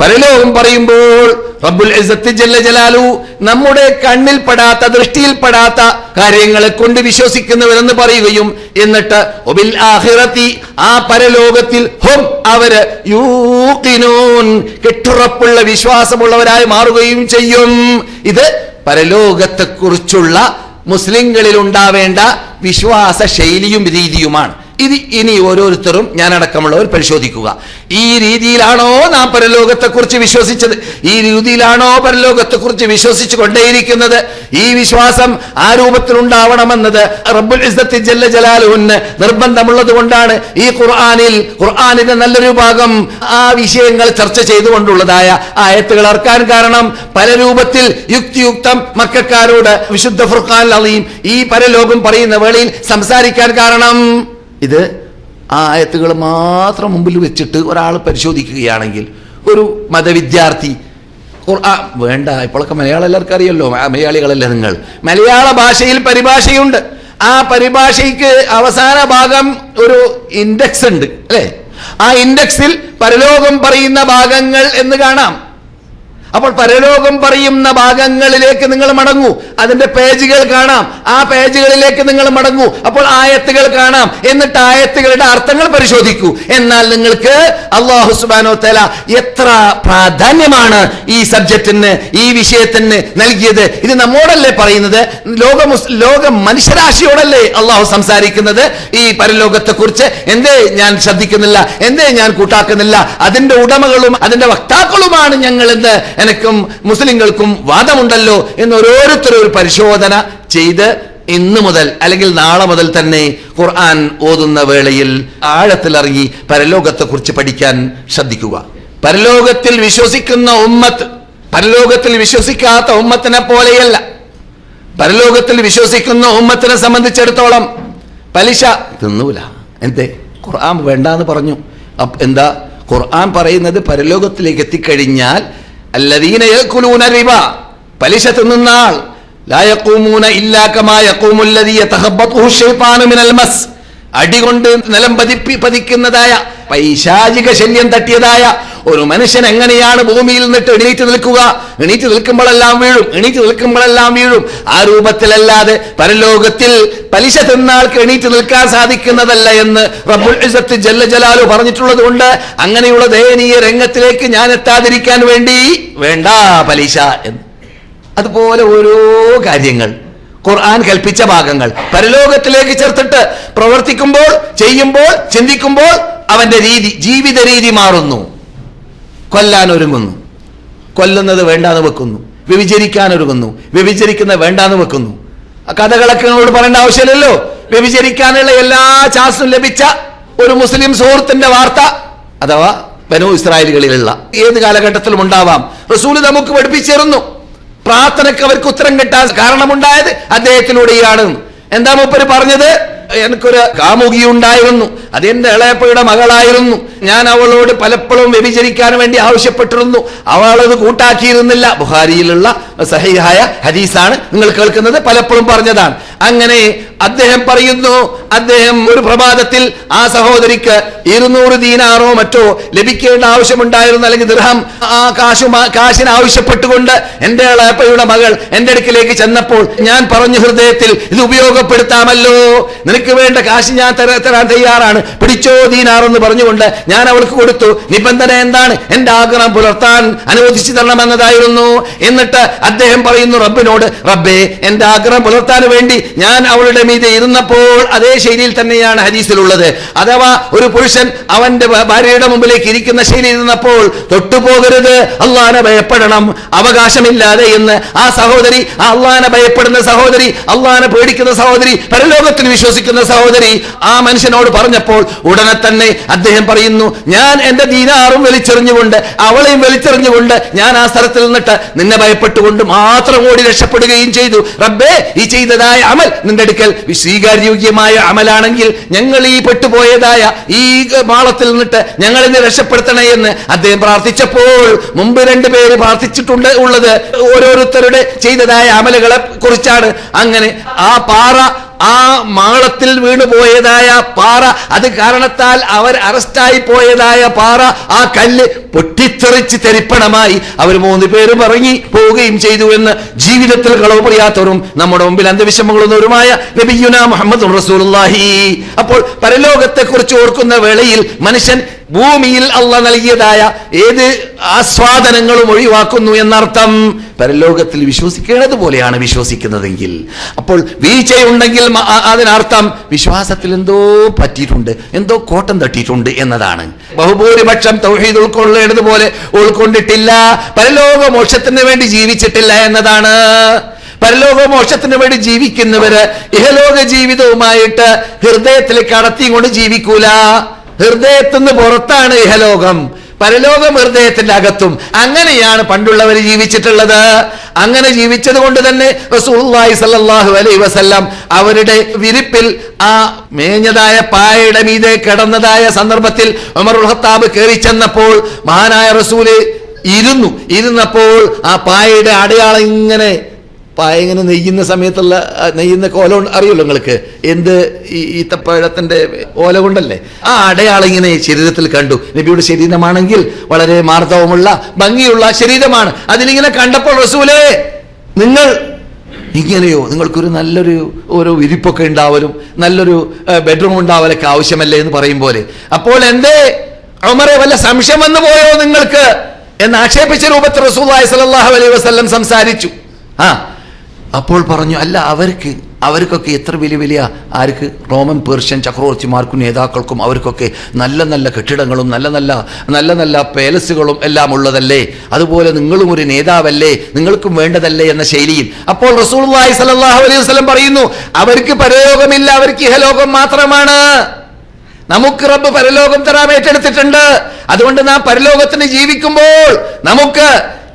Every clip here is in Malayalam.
പരലോകം പറയുമ്പോൾ റബ്ബുൽ ജല്ല നമ്മുടെ കണ്ണിൽ പെടാത്ത ദൃഷ്ടിയിൽ പെടാത്ത കാര്യങ്ങളെ കൊണ്ട് വിശ്വസിക്കുന്നവരെന്ന് പറയുകയും എന്നിട്ട് ഒബിൽ ആഖിറത്തി ആ പരലോകത്തിൽ ഹും അവർ യൂഖിനൂൻ. കെട്ടുറപ്പുള്ള വിശ്വാസമുള്ളവരായി മാറുകയും ചെയ്യും. ഇത് പരലോകത്തെക്കുറിച്ചുള്ള മുസ്ലിങ്ങളിൽ ഉണ്ടാവേണ്ട വിശ്വാസ ശൈലിയും രീതിയുമാണ്. ഇത് ഇനി ഓരോരുത്തരും ഞാനടക്കമുള്ളവർ പരിശോധിക്കുക. ഈ രീതിയിലാണോ നാം പരലോകത്തെക്കുറിച്ച് വിശ്വസിച്ചത്? ഈ രീതിയിലാണോ പരലോകത്തെക്കുറിച്ച് വിശ്വസിച്ചു കൊണ്ടേയിരിക്കുന്നത് ഈ വിശ്വാസം ആ രൂപത്തിൽ ഉണ്ടാവണമെന്നത് റബ്ബുൽ ഇസ്സത്തി ജല്ല ജലാലുവിന് നിർബന്ധമുള്ളത് കൊണ്ടാണ് ഈ ഖുർആാനിൽ ഖുർആാനിന്റെ നല്ലൊരു ഭാഗം ആ വിഷയങ്ങൾ ചർച്ച ചെയ്തുകൊണ്ടുള്ളതായ ആയത്തുകൾ ഇറക്കാൻ കാരണം പല രൂപത്തിൽ യുക്തിയുക്തം മക്കാരോട് വിശുദ്ധ ഫുർഖാൻ അലീം ഈ പരലോകം പറയുന്ന വേളയിൽ സംസാരിക്കാൻ കാരണം ഇത് ആ ആയത്തുകൾ മാത്രം മുമ്പിൽ വെച്ചിട്ട് ഒരാൾ പരിശോധിക്കുകയാണെങ്കിൽ ഒരു മതവിദ്യാർത്ഥി ആ വേണ്ട ഇപ്പോഴൊക്കെ മലയാളം എല്ലാവർക്കും അറിയല്ലോ മലയാളികളല്ലേ നിങ്ങൾ. മലയാള ഭാഷയിൽ പരിഭാഷയുണ്ട്. ആ പരിഭാഷയ്ക്ക് അവസാന ഭാഗം ഒരു ഇൻഡെക്സ് ഉണ്ട് അല്ലേ? ആ ഇൻഡെക്സിൽ പരലോകം പറയുന്ന ഭാഗങ്ങൾ എന്ന് കാണാം. അപ്പോൾ പരലോകം പറയുന്ന ഭാഗങ്ങളിലേക്ക് നിങ്ങൾ മടങ്ങൂ. അതിന്റെ പേജുകൾ കാണാം. ആ പേജുകളിലേക്ക് നിങ്ങൾ മടങ്ങൂ. അപ്പോൾ ആയത്തുകൾ കാണാം. എന്നിട്ട് ആയത്തുകളുടെ അർത്ഥങ്ങൾ പരിശോധിക്കൂ. എന്നാൽ നിങ്ങൾക്ക് അള്ളാഹു സുബാനോ തല എത്ര പ്രാധാന്യമാണ് ഈ സബ്ജക്റ്റിന് ഈ വിഷയത്തിന് നൽകിയത്? ഇത് നമ്മോടല്ലേ പറയുന്നത്? ലോക ലോക മനുഷ്യരാശിയോടല്ലേ അള്ളാഹു സംസാരിക്കുന്നത്? ഈ പരലോകത്തെ കുറിച്ച് എന്തേ ഞാൻ ശ്രദ്ധിക്കുന്നില്ല? എന്തേ ഞാൻ കൂട്ടാക്കുന്നില്ല? അതിന്റെ ഉടമകളും അതിന്റെ വക്താക്കളുമാണ് ഞങ്ങൾ എന്ന് എനക്കും മുസ്ലിങ്ങൾക്കും വാദമുണ്ടല്ലോ എന്ന് ഓരോരുത്തരും ഒരു പരിശോധന ചെയ്ത് ഇന്ന് മുതൽ അല്ലെങ്കിൽ നാളെ മുതൽ തന്നെ ഖുർആൻ ഓതുന്ന വേളയിൽ ആഴത്തിലിറങ്ങി പരലോകത്തെ കുറിച്ച് പഠിക്കാൻ ശ്രദ്ധിക്കുക. പരലോകത്തിൽ വിശ്വസിക്കുന്ന ഉമ്മത്ത് പരലോകത്തിൽ വിശ്വസിക്കാത്ത ഉമ്മത്തിനെ പോലെയല്ല. പരലോകത്തിൽ വിശ്വസിക്കുന്ന ഉമ്മത്തിനെ സംബന്ധിച്ചിടത്തോളം പലിശ തിന്നൂല. എന്തേ? ഖുർആൻ വേണ്ടാന്ന് പറഞ്ഞു. എന്താ? ഖുർആൻ പറയുന്നത് പരലോകത്തിലേക്ക് എത്തിക്കഴിഞ്ഞാൽ പലിശ തിന്നുന്ന ആൾ ലാ യഖൂമൂന അടികൊണ്ട് നിലം പതിപ്പി പതിക്കുന്നതായ പൈശാചിക ശല്യം തട്ടിയതായ ഒരു മനുഷ്യൻ എങ്ങനെയാണ് ഭൂമിയിൽ നിന്നിട്ട് എണീറ്റ് നിൽക്കുക? എണീറ്റ് നിൽക്കുമ്പോഴെല്ലാം വീഴും. എണീറ്റ് നിൽക്കുമ്പോഴെല്ലാം വീഴും. ആ രൂപത്തിലല്ലാതെ പരലോകത്തിൽ പലിശ തിന്നാൾക്ക് എണീറ്റ് നിൽക്കാൻ സാധിക്കുന്നതല്ല എന്ന് റബ്ബുൽ ഇസ്സത്ത് ജല്ല ജലാലു പറഞ്ഞിട്ടുള്ളത് കൊണ്ട് അങ്ങനെയുള്ള ദയനീയ രംഗത്തിലേക്ക് ഞാൻ എത്താതിരിക്കാൻ വേണ്ടി വേണ്ട പലിശ എന്ന്. അതുപോലെ ഓരോ കാര്യങ്ങൾ ഖുർആൻ കൽപ്പിച്ച ഭാഗങ്ങൾ പരലോകത്തിലേക്ക് ചേർത്തിട്ട് പ്രവർത്തിക്കുമ്പോൾ ചെയ്യുമ്പോൾ ചിന്തിക്കുമ്പോൾ അവന്റെ രീതി ജീവിത രീതി മാറുന്നു. കൊല്ലാൻ ഒരുങ്ങുന്നു കൊല്ലുന്നത് വേണ്ടാന്ന് വെക്കുന്നു. വ്യഭിചരിക്കാൻ ഒരുങ്ങുന്നു വ്യഭിചരിക്കുന്നത് വേണ്ടാന്ന് വെക്കുന്നു. ആ കഥകളൊക്കെ നിങ്ങളോട് പറയേണ്ട ആവശ്യമില്ലല്ലോ. വ്യഭിചരിക്കാനുള്ള എല്ലാ ചാൻസും ലഭിച്ച ഒരു മുസ്ലിം സുഹൃത്തിന്റെ വാർത്ത അഥവാ ബനു ഇസ്രായേലുകളിലുള്ള ഏത് കാലഘട്ടത്തിലും ഉണ്ടാവാം. റസൂൽ നമുക്ക് പഠിപ്പിച്ചിരുന്നു. പ്രാർത്ഥനയ്ക്ക് അവർക്ക് ഉത്തരം കിട്ടാൻ കാരണമുണ്ടായത് അദ്ദേഹത്തിലൂടെയാണ്. എന്താ മൂപ്പര് പറഞ്ഞത്? എനിക്കൊരു കാമുകി ഉണ്ടായിരുന്നു അതെന്റെ ഇളയപ്പയുടെ മകളായിരുന്നു. ഞാൻ അവളോട് പലപ്പോഴും വ്യഭിചരിക്കാൻ വേണ്ടി ആവശ്യപ്പെട്ടിരുന്നു. അവളത് കൂട്ടാക്കിയിരുന്നില്ല. ബുഹാരിയിലുള്ള സഹിഹായ ഹദീസാണ് നിങ്ങൾ കേൾക്കുന്നത്. പലപ്പോഴും പറഞ്ഞതാണ്. അങ്ങനെ അദ്ദേഹം പറയുന്നു അദ്ദേഹം ഒരു പ്രഭാതത്തിൽ ആ സഹോദരിക്ക് ഇരുന്നൂറ് ദീനാറോ മറ്റോ ലഭിക്കേണ്ട ആവശ്യമുണ്ടായിരുന്നു അല്ലെങ്കിൽ ദൃഹം ആ കാശു കാശിന് ആവശ്യപ്പെട്ടുകൊണ്ട് എന്റെ അളപ്പയുടെ മകൾ എന്റെ അടുക്കിലേക്ക് ചെന്നപ്പോൾ ഞാൻ പറഞ്ഞു ഹൃദയത്തിൽ ഇത് ഉപയോഗപ്പെടുത്താമല്ലോ. നിനക്ക് വേണ്ട കാശ് ഞാൻ തര- തരാൻ തയ്യാറാണ്. പിടിച്ചോ ദീനാറെന്ന് പറഞ്ഞുകൊണ്ട് ഞാൻ അവൾക്ക് കൊടുത്തു. നിബന്ധന എന്താണ്? എന്റെ ആഗ്രഹം പുലർത്താൻ അനുവദിച്ചു തരണമെന്നതായിരുന്നു. എന്നിട്ട് അദ്ദേഹം പറയുന്നു റബ്ബിനോട് റബ്ബേ എന്റെ ആഗ്രഹം പുലർത്താൻ വേണ്ടി ഞാൻ അവളുടെ മീതെ ഇരുന്നപ്പോൾ അതേ ശൈലിയിൽ തന്നെയാണ് ഹദീസിലുള്ളത്. അഥവാ ഒരു പുരുഷൻ അവന്റെ ഭാര്യയുടെ മുമ്പിലേക്ക് ഇരിക്കുന്ന ശൈലി ഇരുന്നപ്പോൾ തൊട്ടുപോകരുത് അള്ളാനെ ഭയപ്പെടണം അവകാശമില്ലാതെ എന്ന്. ആ സഹോദരി ആ അള്ളാനെ ഭയപ്പെടുന്ന സഹോദരി അള്ളാനെ പേടിക്കുന്ന സഹോദരി പരലോകത്തിൽ വിശ്വസിക്കുന്ന സഹോദരി ആ മനുഷ്യനോട് പറഞ്ഞപ്പോൾ ഉടനെ തന്നെ അദ്ദേഹം പറയുന്നു ഞാൻ എന്റെ ദീനാറും വലിച്ചെറിഞ്ഞുകൊണ്ട് അവളെയും വലിച്ചെറിഞ്ഞുകൊണ്ട് ഞാൻ ആ സ്ഥലത്തിൽ നിന്നിട്ട് നിന്നെ ഭയപ്പെട്ടുകൊണ്ട് മാത്രം ഓടി രക്ഷപ്പെടുകയും ചെയ്തു. റബ്ബേ ഈ ചെയ്തതായ അമൽ നിന്റെ അടുക്കൽ സ്വീകാര്യോഗ്യമായ അമലാണെങ്കിൽ ഞങ്ങൾ ഈ പെട്ടുപോയതായ ഈ മാളത്തിൽ നിന്നിട്ട് ഞങ്ങൾ ഇന്ന് രക്ഷപ്പെടുത്തണേ എന്ന് അദ്ദേഹം പ്രാർത്ഥിച്ചപ്പോൾ മുമ്പ് രണ്ട് പേര് പ്രാർത്ഥിച്ചിട്ടുണ്ട് ഉള്ളത് ഓരോരുത്തരുടെ ചെയ്തതായ അമലുകളെ കുറിച്ചാണ്. അങ്ങനെ ആ പാറ ആ മാളത്തിൽ വീണുപോയതായ പാറ അത് കാരണത്താൽ അവർ അറസ്റ്റായി പോയതായ പാറ ആ കല്ല് പൊട്ടിത്തെറിച്ച് തെരിപ്പണമായി അവർ മൂന്ന് പേരും ഇറങ്ങി പോവുകയും ചെയ്തു എന്ന് ജീവിതത്തിൽ കളവ് പറയാത്തവരും നമ്മുടെ മുമ്പിൽ അന്ധവിഷമങ്ങളുന്നവരുമായ നബിയുന മുഹമ്മദ് റസൂലുള്ളാഹി. അപ്പോൾ പരലോകത്തെക്കുറിച്ച് ഓർക്കുന്ന വേളയിൽ മനുഷ്യൻ ഭൂമിയിൽ അള്ള നൽകിയതായ ഏത് ആസ്വാദനങ്ങളും ഒഴിവാക്കുന്നു എന്നർത്ഥം പരലോകത്തിൽ വിശ്വസിക്കേണ്ടത് പോലെയാണ് വിശ്വസിക്കുന്നതെങ്കിൽ. അപ്പോൾ വീഴ്ചയുണ്ടെങ്കിൽ അതിനർത്ഥം വിശ്വാസത്തിൽ എന്തോ പറ്റിയിട്ടുണ്ട് എന്തോ കോട്ടം തട്ടിയിട്ടുണ്ട് എന്നതാണ്. ബഹുഭൂരിപക്ഷം തൗഹീദ് ഉൾക്കൊള്ളേണ്ടതുപോലെ ഉൾക്കൊണ്ടിട്ടില്ല പരലോക മോക്ഷത്തിന് വേണ്ടി ജീവിച്ചിട്ടില്ല എന്നതാണ്. പരലോക മോക്ഷത്തിന് വേണ്ടി ജീവിക്കുന്നവര് ഇഹലോക ജീവിതവുമായിട്ട് ഹൃദയത്തിലേക്ക് കടത്തിയും ജീവിക്കൂല. ഹൃദയത്തിന് പുറത്താണ് ഇഹലോകം. പരലോകം ഹൃദയത്തിന്റെ അകത്തും. അങ്ങനെയാണ് പണ്ടുള്ളവർ ജീവിച്ചിട്ടുള്ളത്. അങ്ങനെ ജീവിച്ചത് കൊണ്ട് തന്നെ റസൂലുള്ളാഹി സ്വല്ലല്ലാഹു അലൈഹി വസല്ലം അവരുടെ വിരിപ്പിൽ ആ മേഞ്ഞതായ പായയുടെ മീതെ കിടന്നതായ സന്ദർഭത്തിൽ ഖത്താബ് കയറി ചെന്നപ്പോൾ മഹാനായ റസൂൽ ഇരുന്നു. ഇരുന്നപ്പോൾ ആ പായയുടെ അടയാളം ഇങ്ങനെ പായ ഇങ്ങനെ നെയ്യുന്ന സമയത്തുള്ള നെയ്യുന്ന ഓല അറിയുള്ളൂ നിങ്ങൾക്ക്? എന്ത് ഈ ഈത്തപ്പഴത്തിന്റെ ഓല കൊണ്ടല്ലേ? ആ അടയാളം ഇങ്ങനെ ശരീരത്തിൽ കണ്ടു. നബിയുടെ ശരീരമാണെങ്കിൽ വളരെ മാർദ്ദവമുള്ള ഭംഗിയുള്ള ശരീരമാണ്. അതിലിങ്ങനെ കണ്ടപ്പോൾ റസൂലേ നിങ്ങൾ ഇങ്ങനെയോ? നിങ്ങൾക്കൊരു നല്ലൊരു ഒരു വിരിപ്പൊക്കെ ഉണ്ടാവലും നല്ലൊരു ബെഡ്റൂം ഉണ്ടാവലൊക്കെ ആവശ്യമല്ലേ എന്ന് പറയും പോലെ. അപ്പോൾ എന്തേ? ഉമറെ വല്ല സംശയം വന്നു പോയോ നിങ്ങൾക്ക്? എന്ന് ആക്ഷേപിച്ച രൂപത്തിൽ റസൂൽ അലൈഹി വസല്ലം സംസാരിച്ചു. ആ അപ്പോൾ പറഞ്ഞു അല്ല അവർക്ക് അവർക്കൊക്കെ എത്ര വലിയ വലിയ ആർക്ക്? റോമൻ പേർഷ്യൻ ചക്രവർത്തിമാർക്കും നേതാക്കൾക്കും അവർക്കൊക്കെ നല്ല നല്ല കെട്ടിടങ്ങളും നല്ല നല്ല നല്ല നല്ല പേലസുകളും എല്ലാം ഉള്ളതല്ലേ? അതുപോലെ നിങ്ങളും ഒരു നേതാവല്ലേ? നിങ്ങൾക്കും വേണ്ടതല്ലേ? എന്ന ശൈലിയിൽ. അപ്പോൾ റസൂലുള്ളാഹി സ്വല്ലല്ലാഹു അലൈഹി വസ്ലം പറയുന്നു അവർക്ക് പരലോകമില്ല അവർക്ക് ഇഹലോകം മാത്രമാണ്. നമുക്ക് റബ്ബ് പരലോകം തരാൻ ഏറ്റെടുത്തിട്ടുണ്ട്. അതുകൊണ്ട് നാം പരലോകത്തിന് ജീവിക്കുമ്പോൾ നമുക്ക്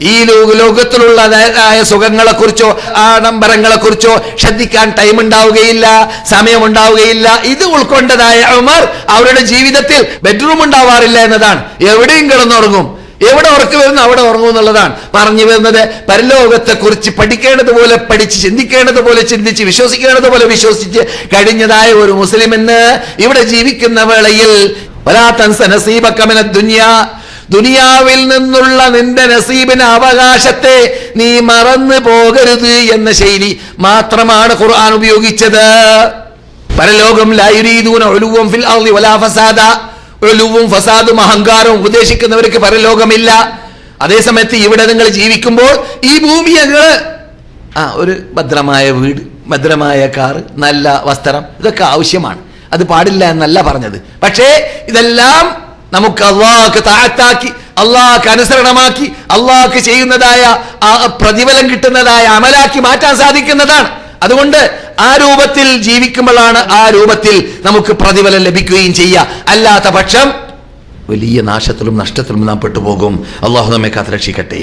ഈ ലോക ലോകത്തിലുള്ളതായ സുഖങ്ങളെ കുറിച്ചോ ആഡംബരങ്ങളെ കുറിച്ചോ ശ്രദ്ധിക്കാൻ ടൈം ഉണ്ടാവുകയില്ല സമയം ഉണ്ടാവുകയില്ല ഇത് ഉൾക്കൊണ്ടതായ ഉമർ അവരുടെ ജീവിതത്തിൽ ബെഡ്റൂം ഉണ്ടാവാറില്ല എന്നതാണ്. എവിടെയും കിടന്നുറങ്ങും. എവിടെ ഉറക്കു വരുന്നു അവിടെ ഉറങ്ങും എന്നുള്ളതാണ് പറഞ്ഞു വരുന്നത്. പരലോകത്തെക്കുറിച്ച് കുറിച്ച് പഠിക്കേണ്ടത് പോലെ പഠിച്ച് ചിന്തിക്കേണ്ടതുപോലെ ചിന്തിച്ച് വിശ്വസിക്കേണ്ടതുപോലെ വിശ്വസിച്ച് കഴിഞ്ഞതായ ഒരു മുസ്ലിം എന്ന് ഇവിടെ ജീവിക്കുന്ന വേളയിൽ. വലാത്തൻസ നസീബക്കമന ദുനിയാ. ദുനിയാവിൽ നിന്നുള്ള നിന്റെ നസീബിന് അവകാശത്തെ നീ മറന്നു പോകരുത് എന്ന ശൈലി മാത്രമാണ് ഖുർആൻ ഉപയോഗിച്ചത്. പരലോകം ലായുരീദൂന ഒലുവും ഫിൽ വലാ ഫസാദ. ഒലുവും ഫസാദും അഹങ്കാരവും ഉപദേശിക്കുന്നവർക്ക് പരലോകമില്ല. അതേസമയത്ത് ഇവിടെ നിങ്ങൾ ജീവിക്കുമ്പോൾ ഈ ഭൂമി ഞങ്ങൾ ആ ഒരു ഭദ്രമായ വീട് ഭദ്രമായ കാറ് നല്ല വസ്ത്രം ഇതൊക്കെ ആവശ്യമാണ്. അത് പാടില്ല എന്നല്ല പറഞ്ഞത്. പക്ഷേ ഇതെല്ലാം നമുക്ക് അള്ളാഹ്ക്ക് താഴ്ത്താക്കി അള്ളാഹ്ക്ക് അനുസരണമാക്കി അള്ളാഹ്ക്ക് ചെയ്യുന്നതായ ആ പ്രതിഫലം കിട്ടുന്നതായ അമലാക്കി മാറ്റാൻ സാധിക്കുന്നതാണ്. അതുകൊണ്ട് ആ രൂപത്തിൽ ജീവിക്കുമ്പോഴാണ് ആ രൂപത്തിൽ നമുക്ക് പ്രതിഫലം ലഭിക്കുകയും ചെയ്യുക. അല്ലാത്ത പക്ഷം വലിയ നാശത്തിലും നഷ്ടത്തിലും നാം പെട്ടുപോകും. അള്ളാഹു നമ്മെ കാത്ത് രക്ഷിക്കട്ടെ